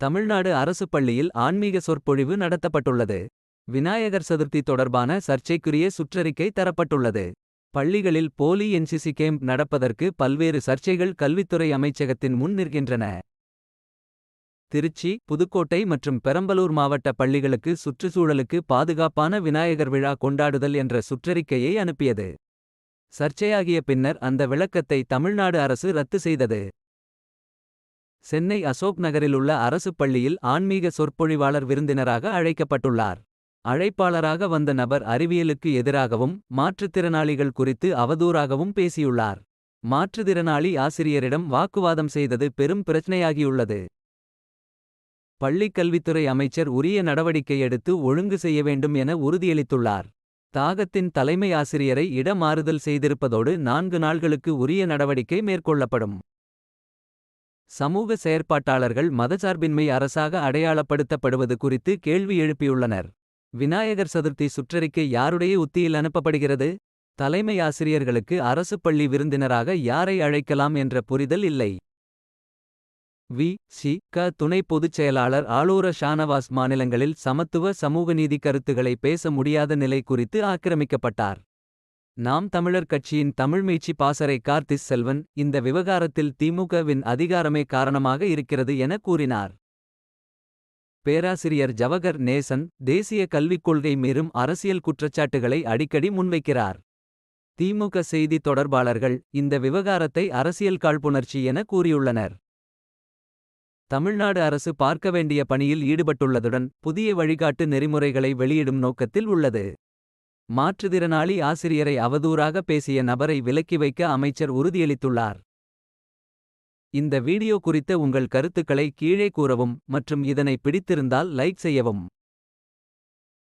தமிழ்நாடு அரசு பள்ளியில் ஆன்மீக சொற்பொழிவு நடத்தப்பட்டுள்ளது. விநாயகர் சதுர்த்தி தொடர்பான சர்ச்சைக்குரிய சுற்றறிக்கை தரப்பட்டுள்ளது. பள்ளிகளில் போலி என்சிசி கேம்ப் நடப்பதற்கு பல்வேறு சர்ச்சைகள் கல்வித்துறை அமைச்சகத்தின் முன் நிற்கின்றன. திருச்சி புதுக்கோட்டை மற்றும் பெரம்பலூர் மாவட்ட பள்ளிகளுக்கு சுற்றுச்சூழலுக்கு பாதுகாப்பான விநாயகர் விழா கொண்டாடுதல் என்ற சுற்றறிக்கையை அனுப்பியது. சர்ச்சையாகிய பின்னர் அந்த விளக்கத்தை தமிழ்நாடு அரசு ரத்து செய்தது. சென்னை அசோக் நகரிலுள்ள அரசுப் பள்ளியில் ஆன்மீக சொற்பொழிவாளர் விருந்தினராக அழைக்கப்பட்டுள்ளார். அழைப்பாளராக வந்த நபர் அறிவியலுக்கு எதிராகவும். மாற்றுத்திறனாளிகள் குறித்து அவதூறாகவும் பேசியுள்ளார். மாற்றுத்திறனாளி ஆசிரியரிடம் வாக்குவாதம் செய்தது பெரும் பிரச்சனையாகியுள்ளது பள்ளிக் கல்வித்துறை அமைச்சர் உரிய நடவடிக்கை எடுத்து ஒழுங்கு செய்ய வேண்டும் என உறுதியளித்துள்ளார். தாகத்தின் தலைமை ஆசிரியரை இடமாறுதல் செய்திருப்பதோடு நான்கு நாள்களுக்கு உரிய நடவடிக்கை மேற்கொள்ளப்படும். சமூக செயற்பாட்டாளர்கள் மதசார்பின்மை அரசாக அடையாளப்படுத்தப்படுவது குறித்து கேள்வி எழுப்பியுள்ளனர். விநாயகர் சதுர்த்தி சுற்றறிக்கை யாருடைய உத்தியில் அனுப்பப்படுகிறது. தலைமை ஆசிரியர்களுக்கு அரசுப் பள்ளி விருந்தினராக யாரை அழைக்கலாம் என்ற புரிதல் இல்லை. வி. சி. க. துணை பொதுச் செயலாளர் ஆளூர ஷானவாஸ் மாநிலங்களில் சமத்துவ சமூகநீதி கருத்துகளை பேச முடியாத நிலை குறித்து ஆக்கிரமிக்கப்பட்டார். நாம் தமிழர் கட்சியின் தமிழ்மீச்சி பாசறை கார்த்திஸ் செல்வன். இந்த விவகாரத்தில் திமுகவின் அதிகாரமே காரணமாக இருக்கிறது என கூறினார். பேராசிரியர் ஜவகர் நேசன் தேசிய கல்விக் கொள்கை மீறும் அரசியல் குற்றச்சாட்டுகளை அடிக்கடி முன்வைக்கிறார். திமுக செய்தி தொடர்பாளர்கள் இந்த விவகாரத்தை அரசியல் காழ்ப்புணர்ச்சி என கூறியுள்ளனர். தமிழ்நாடு அரசு பார்க்க வேண்டிய பணியில் ஈடுபட்டுள்ளதுடன். புதிய வழிகாட்டு நெறிமுறைகளை வெளியிடும் நோக்கத்தில் உள்ளது. மாற்றுதிறனாளி ஆசிரியரை அவதூறாக பேசிய நபரை விலக்கி வைக்க அமைச்சர் உறுதியளித்துள்ளார். இந்த வீடியோ குறித்த உங்கள் கருத்துக்களை கீழே கூறவும் மற்றும் இதனை பிடித்திருந்தால் லைக் செய்யவும்.